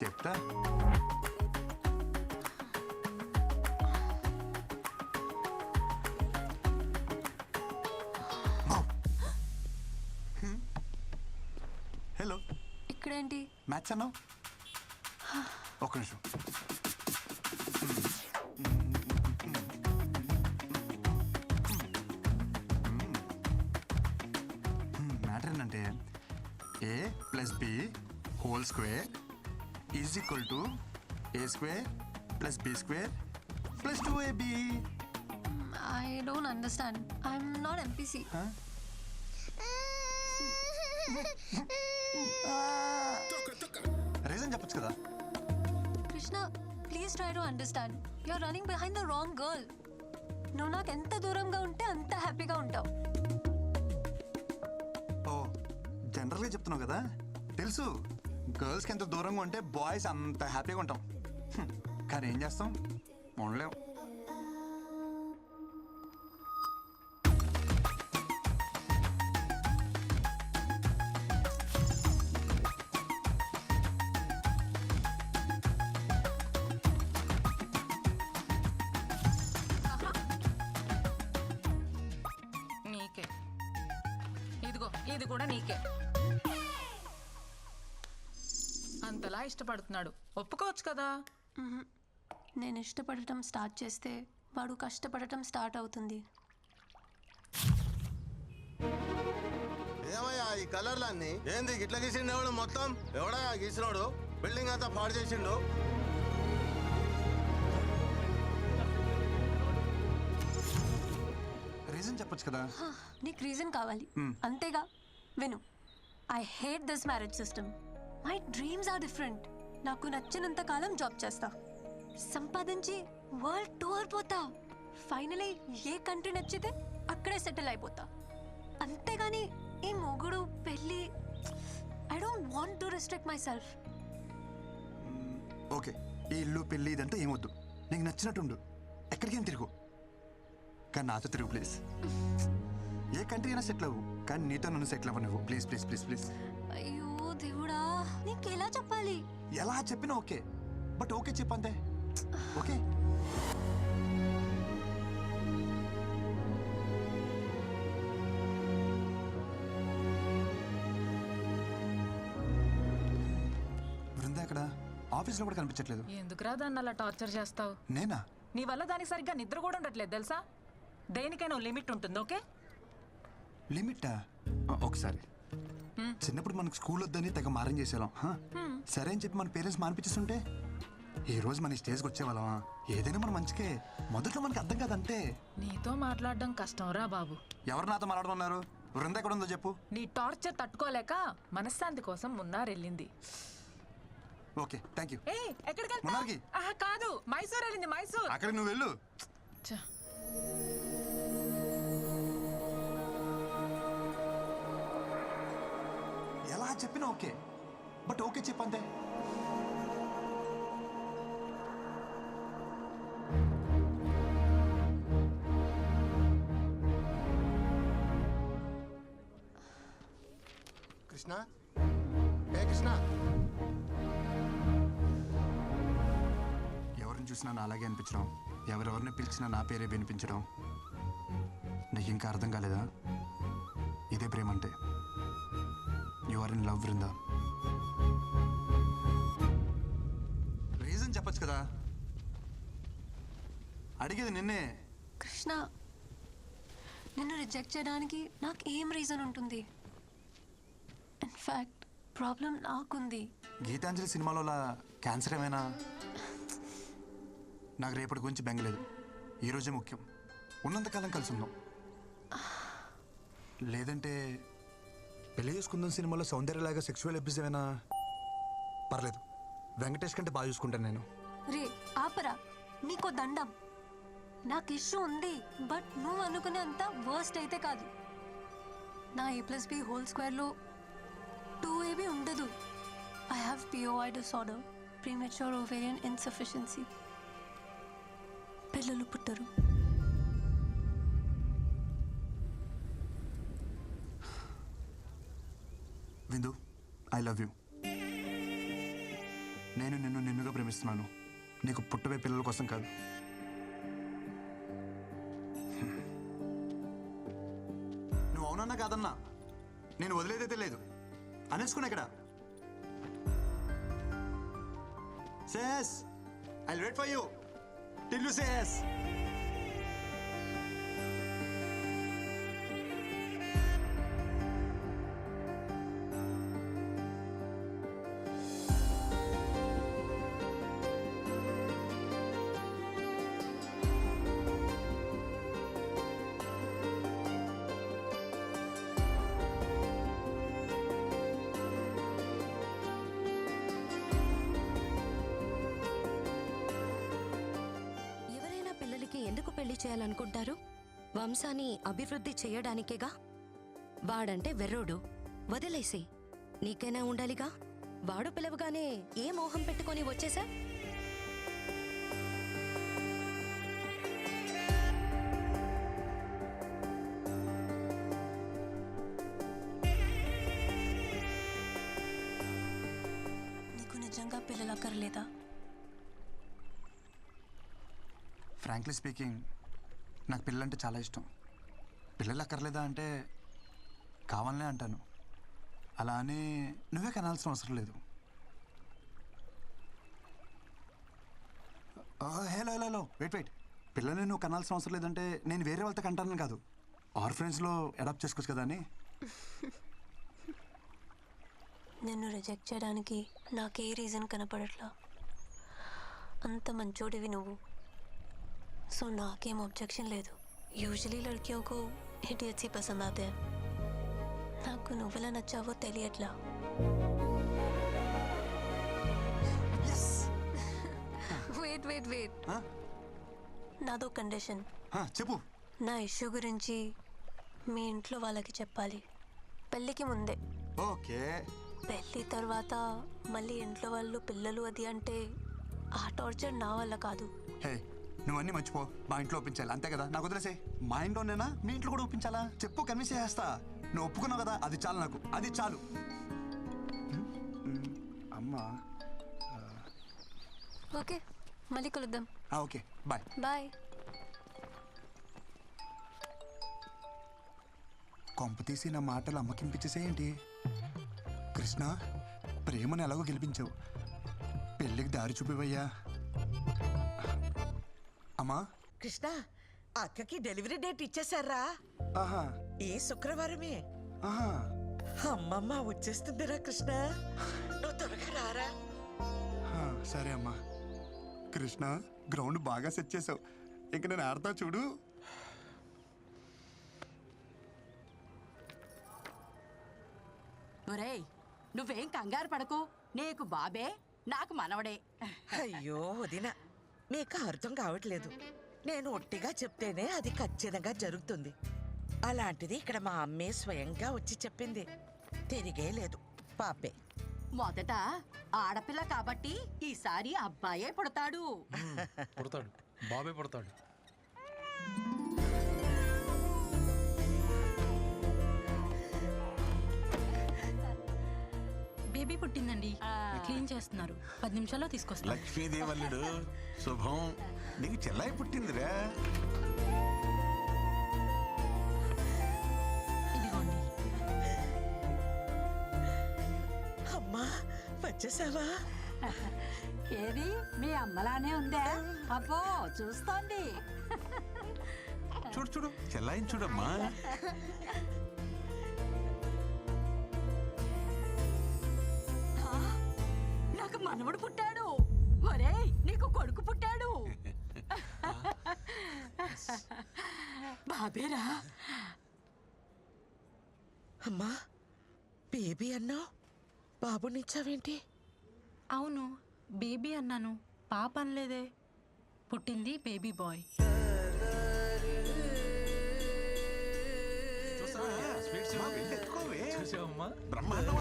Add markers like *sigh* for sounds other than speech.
చెప్తా hello ఇక్కడేంటి maths అన్నావు ఒక్క నిమిషం మ్యాటర్ ఏంటంటే a plus b whole square is equal to a square plus b square plus two a b I don't understand I'm not MPC reason చెప్పొచ్చు కదా. Krishna please try to understand you're running behind the wrong girl నువ్వు నాకు ఎంత దూరంగా ఉంటే అంత హ్యాపీగా ఉంటావు. ఓ జనరల్గా చెప్తున్నావు కదా. తెలుసు. గర్ల్స్కి ఎంత దూరంగా ఉంటే బాయ్స్ అంత హ్యాపీగా ఉంటాం. హ్మ్. కానీ ఏం చేస్తాం? ఉండలేం. నీకే. ఇదిగో ఇది కూడా నీకే. ఇష్టపడుతున్నాడు. ఒప్పుకోవచ్చు కదా? నేను ఇష్టపడటం స్టార్ట్ చేస్తే వాడు కష్టపడటం స్టార్ట్ అవుతుంది. ఏమయ్యా ఈ కలర్లన్నీ? ఏంది ఇట్లా గీసిండు ఎవడు మొత్తం? ఎవడయ్యా గీసినోడు? బిల్డింగ్ అంతా పాడు చేసిండు? రీజన్ చెప్పొచ్చు కదా? నీకు రీజన్ కావాలి. అంతేగా విను. I hate this marriage system my dreams are different నాకు నచ్చినంత కాలం జాబ్ చేస్తా. సంపాదించి వరల్డ్ టూర్ పోతా. ఫైనలీ ఏ కంట్రీ నచ్చితే అక్కడే సెటిల్ అయిపోతా. అంతేగాని ఈ మొగుడు పెళ్ళి I don't want to restrict myself okay. ఈ ఇల్లు పెళ్ళి ఇదంతా ఏమొద్దు. నీకు నచ్చినట్టుండు ఎక్కడికేం తిరుగు. కానీ నాతో తిరుగు ప్లీజ్ *laughs* ఏ కంట్రీ అయినా సెటిల్ అవ్వు. కానీ నీతో నన్ను సెటిల్ అవ్వ నువ్వు ప్లీజ్ ప్లీజ్ ప్లీజ్ ప్లీజ్ అయ్యో దేవుడా నీకు ఎలా చెప్పాలి? ఎలా చెప్పినా ఓకే. బట్ ఓకే చెప్పంతే. ఓకే. బృందా అక్కడ ఆఫీస్లో కూడా కనిపించట్లేదు. ఎందుకురా దాన్ని అలా టార్చర్ చేస్తావు? నేనా? నీ వల్ల దానికి సరిగ్గా నిద్ర కూడా ఉండట్లేదు తెలుసా? దేనికైనా లిమిట్ ఉంటుంది ఓకే? లిమిటా? ఒకసారి. చిన్నప్పుడు మనకు స్కూల్ వద్దని తెగ మారం హా? సరే అని చెప్పి మన పేరెంట్స్ మానిపించేస్తుంటే ఈ రోజు మన స్టేజ్కి వచ్చేవాళ్ళమా? ఏదైనా మన మంచికే. మొదట్లో మనకి అర్థం కాదంతే. నీతో మాట్లాడడం కష్టం రా బాబు. ఎవరు నాతో మాట్లాడమన్నారు బృంద ఎక్కడ ఉందో చెప్పు. నీ టార్చర్ తట్టుకోలేక మనశ్శాంతి కోసం మున్నారెళ్ళింది ఓకే థ్యాంక్ యూ ఏ ఎక్కడికి మున్నార్కి? వెళ్తావ్? ఆహా, కాదు మైసూర్ వెళ్ళింది మైసూర్. అక్కడికి నువ్వు వెళ్ళు. ఛ, చెప్పినా ఓకే. బట్ ఓకే చెప్పంతే. కృష్ణ? ఏ కృష్ణ? ఎవరిని చూసినా నా అలాగే అనిపించడం ఎవరెవరిని పిలిచినా నా పేరే వినిపించడం నీకు ఇంకా అర్థం కాలేదా? ఇదే ప్రేమ అంటే you are in love Brinda reason చెప్పొచ్చు కదా. అడిగేది నిన్నే. కృష్ణ నిన్ను రిజెక్ట్ చేయడానికి నాకు ఏం రీజన్ ఉంటుంది? ఇన్ఫ్యాక్ట్ ప్రాబ్లం నాకుంది. గీతాంజలి సినిమాలో క్యాన్సర్ ఏమైనా? నాకు రేపటి గురించి బెంగలేదు ఈరోజే ముఖ్యం. ఉన్నంతకాలం కలిసి ఉందాం. లేదంటే పెళ్ళి చేసుకుందాం సినిమాలో సౌందర్యలాగా సెక్సువల్ ఎపిసోడ్ ఏమైనా? పర్లేదు. వెంకటేష్ కంటే బాగా చూసుకుంటాను నేను. రే ఆపరా. నీకో దండం. నాకు ఇష్యూ ఉంది బట్ నువ్వు అనుకునే అంత వర్స్ట్ అయితే కాదు. నా ఏ ప్లస్ బి హోల్ స్క్వేర్లో టూ ఏబి ఉండదు. I have POI disorder premature ovarian insufficiency పిల్లలు పుట్టరు. విందు ఐ లవ్ యూ. నేను నిన్ను నిన్నుగా ప్రేమిస్తున్నాను. నీకు పుట్టబోయే పిల్లల కోసం కాదు. నువ్వు అవునన్నా కాదన్నా. నేను వదిలేదైతే లేదు అనేసుకున్నా ఇక్కడ. Says I wait for you. Till you says పెళ్ళి చేయాలనుకుంటారు? వంశాన్ని అభివృద్ధి చేయడానికేగా? వాడంటే వెర్రోడు. వదిలేసి నీకైనా ఉండాలిగా? వాడు పిలవగానే ఏ మోహం పెట్టుకొని వచ్చేసా నీకు నిజంగా పిల్లలు అక్కర్లేదా ఫ్రాంక్లీ స్పీకింగ్ నాకు పిల్లలంటే చాలా ఇష్టం. పిల్లలు అక్కర్లేదా అంటే కావాలనే అంటాను. అలా అని నువ్వే కనాల్సిన అవసరం లేదు. Hello hello hello wait wait. పిల్లల్ని నువ్వు కనాల్సిన అవసరం లేదంటే నేను వేరే వాళ్ళతో కంటాను కాదు. ఆర్ఫరెన్స్లో అడాప్ట్ చేసుకోవచ్చు కదా అని. *laughs* నిన్ను రిజెక్ట్ చేయడానికి నాకే రీజన్ కనపడట్లా. అంత మంచోడివి నువ్వు. సో నాకేం ఆబ్జెక్షన్ లేదు యూజువలీ లడ్కియోं को इडियट्स ही पसंद आते हैं నాకు నువ్వెలా నచ్చావో తెలియట్లా వెయిట్ వెయిట్ వెయిట్ Huh? నాదో కండిషన్ Huh, చెప్పు నా ఇష్యూ గురించి మీ ఇంట్లో వాళ్ళకి చెప్పాలి పెళ్ళికి ముందే ఓకే పెళ్ళి తర్వాత మళ్ళీ ఇంట్లో వాళ్ళు పిల్లలు అది అంటే ఆ టార్చర్ నా వల్ల కాదు నువ్వు అన్నీ మర్చిపో. మా ఇంట్లో ఒప్పించాలి. అంతే కదా? నాకు వదిలేసే మా ఇంట్లోనేనా మీ ఇంట్లో కూడా ఒప్పించాలా? చెప్పు కన్విన్స్ చేస్తా నువ్వు ఒప్పుకున్నావు కదా? అది చాలు నాకు. అది చాలు. అమ్మా ఓకే. మళ్ళీ కలుద్దాం. ఆ, ఓకే. బాయ్. బాయ్. కొంప తీసి నా మాటలు అమ్మకింపించేసేయండి కృష్ణ ప్రేమను ఎలాగో గెలిపించావు. పెళ్ళికి దారి చూపివయ్యా. అమ్మా. కృష్ణ అక్కకి డెలివరీ డేట్ ఇచ్చేసారా ఆహా. ఈ శుక్రవారమే. ఆహా. అమ్మమ్మ వచ్చేస్తుందిరా కృష్ణ. నువ్వు త్వరగా రారా. సరే అమ్మా. కృష్ణ గ్రౌండ్ బాగా సెట్ చేసావు. ఇంక నేను ఆడతా చూడు. ఒరేయ్ నువ్వేం కంగారు పడకు. నీకు బాబే నాకు మనవడే. అయ్యో వదిన. మీకు అర్థం కావట్లేదు. నేను ఒట్టిగా చెప్తేనే అది ఖచ్చితంగా జరుగుతుంది. అలాంటిది ఇక్కడ మా అమ్మే స్వయంగా వచ్చి చెప్పింది. తిరిగే లేదు. పాపే. మొదట ఆడపిల్ల కాబట్టి ఈసారి అబ్బాయే పుడతాడు. పుడతాడు. బాబే పుడతాడు. బేబీ పుట్టిందండి. క్లీన్ చేస్తున్నారు. పది నిమిషాల్లో తీసుకొస్తాను. లక్ష్మీదేవల్లుడు శుభం. నీకు చెల్లాయి పుట్టిందిరా. ఇదిగోండి. అమ్మా వచ్చేసావా? ఏది? మీ అమ్మలానే ఉందా? అబ్బో చూస్తోంది. చూడు చూడు. చెల్లాయిని నాకు మనవడు పుట్టాడు. ఒరేయ్ నీకు కొడుకు పుట్టాడు. బాబేరా. అమ్మా బేబీ అన్నావు? బాబునిచ్చావేంటి? అవును బేబీ అన్నాను. పాప అనలేదే. పుట్టింది బేబీ బాయ్. చూసావమ్మా? బ్రహ్మాండం